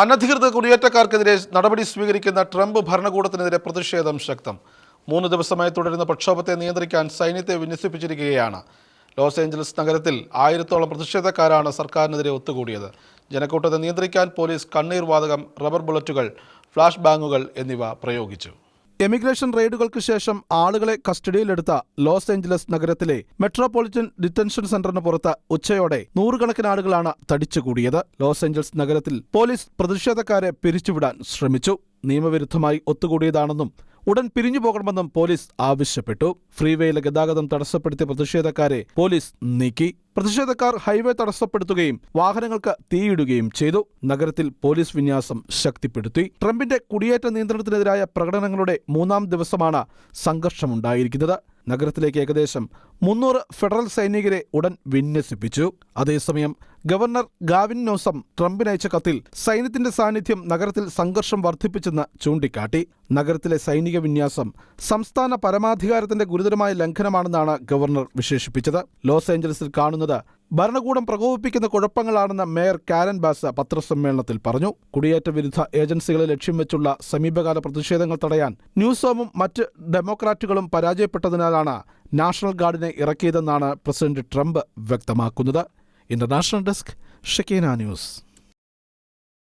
അനധികൃത കുടിയേറ്റക്കാർക്കെതിരെ നടപടി സ്വീകരിക്കുന്ന ട്രംപ് ഭരണകൂടത്തിനെതിരെ പ്രതിഷേധം ശക്തം. മൂന്ന് ദിവസമായി തുടരുന്ന പ്രക്ഷോഭത്തെ നിയന്ത്രിക്കാൻ സൈന്യത്തെ വിന്യസിപ്പിച്ചിരിക്കുകയാണ്. ലോസ് ഏഞ്ചലസ് നഗരത്തിൽ ആയിരത്തോളം പ്രതിഷേധക്കാരാണ് സർക്കാരിനെതിരെ ഒത്തുകൂടിയത്. ജനക്കൂട്ടത്തെ നിയന്ത്രിക്കാൻ പോലീസ് കണ്ണീർ വാതകം റബ്ബർ ബുള്ളറ്റുകൾ ഫ്ലാഷ് ബാങ്ങുകൾ എന്നിവ പ്രയോഗിച്ചു. എമിഗ്രേഷൻ റെയ്ഡുകൾക്ക് ശേഷം ആളുകളെ കസ്റ്റഡിയിലെടുത്ത ലോസ് ഏഞ്ചലസ് നഗരത്തിലെ മെട്രോപൊളിറ്റൻ ഡിറ്റൻഷൻ സെന്ററിന് പുറത്ത് ഉച്ചയോടെ നൂറുകണക്കിന് ആളുകളാണ് തടിച്ചുകൂടിയത്. ലോസ് ഏഞ്ചൽസ് നഗരത്തിൽ പോലീസ് പ്രതിഷേധക്കാരെ പിരിച്ചുവിടാൻ ശ്രമിച്ചു. നിയമവിരുദ്ധമായി ഒത്തുകൂടിയതാണെന്നും ഉടൻ പിരിഞ്ഞു പോകണമെന്നും പോലീസ് ആവശ്യപ്പെട്ടു. ഫ്രീവേയിലെ ഗതാഗതം തടസ്സപ്പെടുത്തിയ പ്രതിഷേധക്കാരെ പോലീസ് നീക്കി. പ്രതിഷേധക്കാർ ഹൈവേ തടസ്സപ്പെടുത്തുകയും വാഹനങ്ങൾക്ക് തീയിടുകയും ചെയ്തു. നഗരത്തിൽ പോലീസ് വിന്യാസം ശക്തിപ്പെടുത്തി. ട്രംപിന്റെ കുടിയേറ്റ നിയന്ത്രണത്തിനെതിരായ പ്രകടനങ്ങളുടെ മൂന്നാം ദിവസമാണ് സംഘർഷമുണ്ടായിരിക്കുന്നത്. നഗരത്തിലേക്ക് ഏകദേശം മുന്നൂറ് ഫെഡറൽ സൈനികരെ ഉടൻ വിന്യസിപ്പിച്ചു. അതേസമയം ഗവർണർ ഗാവിൻ നോസം ട്രംപിനയച്ച കത്തിൽ സൈന്യത്തിന്റെ സാന്നിധ്യം നഗരത്തിൽ സംഘർഷം വർദ്ധിപ്പിച്ചെന്ന് ചൂണ്ടിക്കാട്ടി. നഗരത്തിലെ സൈനിക വിന്യാസം സംസ്ഥാന പരമാധികാരത്തിന്റെ ഗുരുതരമായ ലംഘനമാണെന്നാണ് ഗവർണർ വിശേഷിപ്പിച്ചത്. ലോസ് ഏഞ്ചലസിൽ കാണുന്നത് ഭരണകൂടം പ്രകോപിപ്പിക്കുന്ന കുഴപ്പങ്ങളാണെന്ന് മേയർ കാരൻ ബാസ പത്രസമ്മേളനത്തിൽ പറഞ്ഞു. കുടിയേറ്റ വിരുദ്ധ ഏജൻസികളെ ലക്ഷ്യം വെച്ചുള്ള സമീപകാല പ്രതിഷേധങ്ങൾ തടയാൻ ന്യൂസോമും മറ്റ് ഡെമോക്രാറ്റുകളും പരാജയപ്പെട്ടതിനാലാണ് നാഷണൽ ഗാർഡിനെ ഇറക്കിയതെന്നാണ് പ്രസിഡന്റ് ട്രംപ് വ്യക്തമാക്കുന്നത്. International desk Shekinah news.